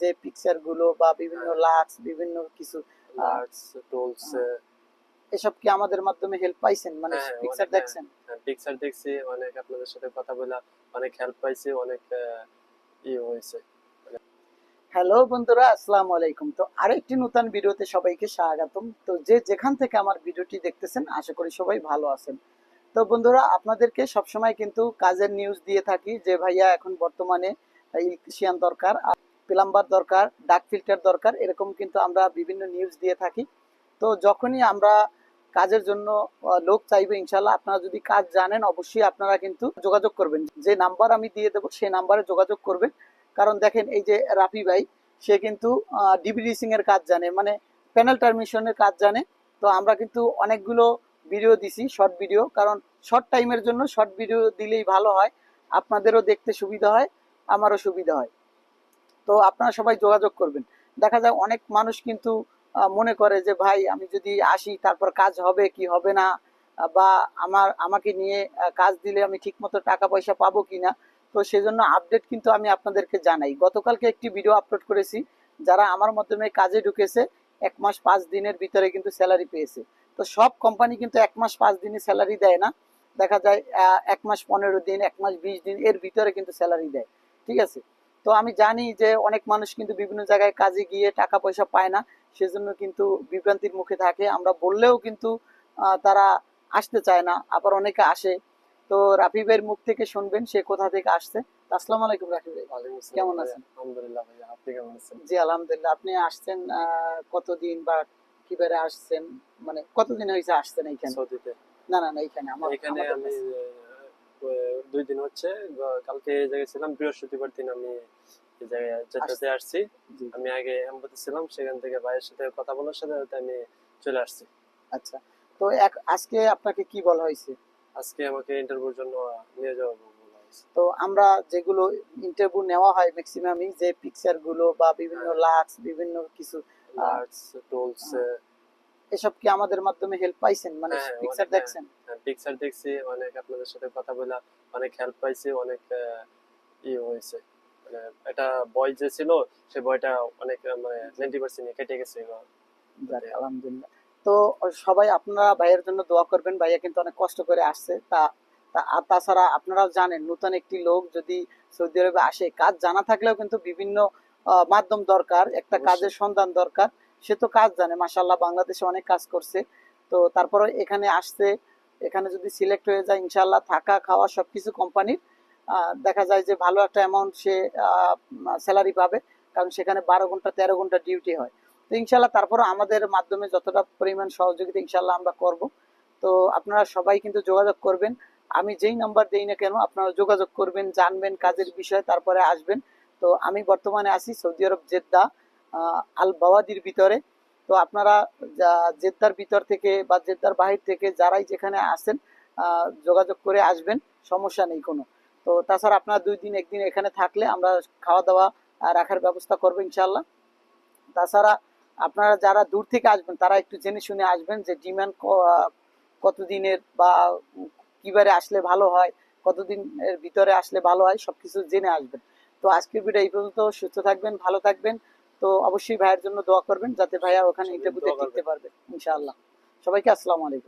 যে পিকচারগুলো বা বিভিন্ন লাক্স বিভিন্ন কিছু আর্টস টুলস এসব কি আমাদের মাধ্যমে হেল্প পাইছেন? মানে হ্যাঁ, পিকচার দেখছেন? পিকচার দেখছি অনেক আপনাদের সাথে কথা বলে অনেক হেল্প পাইছি অনেক ই হয়েছে। হ্যালো বন্ধুরা আসসালামু আলাইকুম। তো আরেকটি নতুন ভিডিওতে সবাইকে স্বাগতম। তো যে যেখান থেকে আমার ভিডিওটি দেখতেছেন আশা করি সবাই ভালো আছেন। তো বন্ধুরা আপনাদেরকে সবসময় কিন্তু কাজের নিউজ দিয়ে থাকি যে ভাইয়া এখন বর্তমানে ইলেকট্রিশিয়ান দরকার। প্লাম্বার দরকার, ডাক ফিল্টার দরকার, এরকম কিন্তু আমরা বিভিন্ন নিউজ দিয়ে থাকি। তো যখনই আমরা কাজের জন্য লোক চাইবে ইনশাল্লাহ আপনারা যদি কাজ জানেন, অবশ্যই আপনারা কিন্তু যোগাযোগ করবেন। যে নাম্বার আমি দিয়ে দেবো সেই নাম্বারে যোগাযোগ করবেন। কারণ দেখেন, এই যে রাফি ভাই, সে কিন্তু ডিবিডিসিং এর কাজ জানে মানে প্যানেল টার্মিশনের কাজ জানে। তো আমরা কিন্তু অনেকগুলো ভিডিও দিছি শর্ট ভিডিও কারণ শর্ট টাইমের জন্য শর্ট ভিডিও দিলেই ভালো হয়। আপনাদেরও দেখতে সুবিধা হয়, আমারও সুবিধা হয়। তো আপনারা সবাই যোগাযোগ করবেন। দেখা যায় অনেক মানুষ কিন্তু মনে করে যে, ভাই, আমি যদি আসি, তারপর কাজ হবে কি হবে না? বা আমার, আমাকে নিয়ে কাজ দিলে আমি ঠিকমতো টাকা পয়সা পাবো কিনা তো সেজন্য আপডেট কিন্তু আমি আপনাদেরকে জানাই। গতকালকে একটি ভিডিও আপলোড করেছি, যারা আমার মাধ্যমে কাজে ঢুকেছে, এক মাস পাঁচ দিনের ভিতরে কিন্তু স্যালারি পেয়েছে। তো সব কোম্পানি কিন্তু এক মাস পাঁচ দিনে স্যালারি দেয় না। দেখা যায় এক মাস পনেরো দিন, এক মাস বিশ দিন, এর ভিতরে কিন্তু স্যালারি দেয়। ঠিক আছে? তো আমি জানি যে অনেক মানুষ কিন্তু বিভিন্ন জায়গায় কাজে গিয়ে টাকা পয়সা পায় না সেজন্য কিন্তু বিভ্রান্তির মুখে থাকে। আমরা বললেও কিন্তু তারা আসতে চায় না আবার অনেকে আসে। তো রাফি ভাইয়ের মুখ থেকে শুনবেন সে কোথা থেকে আসছে। আসসালামু আলাইকুম কেমন আছেন? আলহামদুলিল্লাহ ভাইয়া আপনি কেমন আছেন? জি আলহামদুলিল্লাহ। আপনি আসছেন আহ, কতদিন বা কীভাবে আসছেন? মানে কতদিন হয়েছে আসছেন এইখানে? সৌদিতে। না না না এইখানে আমার এখানে আমি দুই দিন হচ্ছে কালকে এই জায়গায় ছিলাম বৃহস্পতিবার দিন আমি এই জায়গায় যেটাতে আসছি। আমি আগে এমবাতে ছিলাম সেখান থেকে ভাইয়ের সাথে কথা বলার সাথে সাথে আমি চলে আসছি। আচ্ছা। তো এক আজকে আপনাকে কি বলা হয়েছে? আজকে আমাকে ইন্টারভিউর জন্য নিয়ে যাওয়া তো আমরা যেগুলো ইন্টারভিউ নেওয়া হয় ম্যাক্সিমামই যে পিকচারগুলো বা বিভিন্ন লাক্স বিভিন্ন কিছু আর্টস টুলস এসব কি আমাদের মাধ্যমে হেল্প পাইছেন? মানে হ্যাঁ, পিকচার দেখছেন? পিকচার দেখছি অনেক আপনাদের সাথে কথা বলে অনেক হেল্প পাইছি অনেক ই হয়েছে। মানে একটা বয় যে ছিল সে বয়টা অনেক মানে নাইনটি পার্সেন্ট কেটে গেছে। আলহামদুলিল্লাহ। তো সবাই আপনারা ভাইয়ের জন্য দোয়া করবেন। ভাইয়া কিন্তু অনেক কষ্ট করে আসছে। তা তা- আর তাছাড়া আপনারাও জানেন নতুন একটি লোক যদি সৌদি আরবে আসে কাজ জানা থাকলেও কিন্তু বিভিন্ন মাধ্যম দরকার একটা কাজের সন্ধান দরকার। সে তো কাজ জানে মাসাল্লাহ বাংলাদেশে অনেক কাজ করছে। তো তারপরে এখানে আসছে, এখানে যদি সিলেক্ট হয়ে যায় ইনশাল্লাহ থাকা, খাওয়া সবকিছু কোম্পানির দেখা যায় যে ভালো একটা অ্যামাউন্ট সে স্যালারি পাবে, কারণ সেখানে বারো ঘণ্টা, তেরো ঘণ্টা ডিউটি হয়। তো ইনশাল্লাহ তারপরে আমাদের মাধ্যমে যতটা পরিমাণ সহযোগিতা ইনশাল্লাহ আমরা করব। তো আপনারা সবাই কিন্তু যোগাযোগ করবেন। আমি যেই নাম্বার দেই না কেন, আপনারা যোগাযোগ করবেন, জানবেন কাজের বিষয়ে, তারপরে আসবেন। তো আমি বর্তমানে আছি সৌদি আরব জেদ্দা। আল বাওয়াদির ভিতরে। তো আপনারা জেদ্দার ভিতর থেকে বা জেদ্দার বাহির থেকে যারাই যেখানে আসেন যোগাযোগ করে আসবেন, সমস্যা নেই কোনো। তো তাছাড়া আপনারা দুই দিন, একদিন এখানে থাকলে আমরা খাওয়া দাওয়া রাখার ব্যবস্থা করব ইনশাল্লাহ তাছাড়া আপনারা যারা দূর থেকে আসবেন, তারা একটু জেনে শুনে আসবেন যে ডিমান্ড কতদিনের বা কিবারে আসলে ভালো হয় কতদিন এর ভিতরে আসলে ভালো হয়, সবকিছু জেনে আসবেন। তো আজকের ভিডিও এই পর্যন্ত। সুস্থ থাকবেন, ভালো থাকবেন। তো অবশ্যই ভাইয়ের জন্য দোয়া করবেন যাতে ভাইয়া ওখানে ইন্টারভিউতে টিকতে পারবে। ইনশাআল্লাহ। সবাইকে আসসালামু আলাইকুম।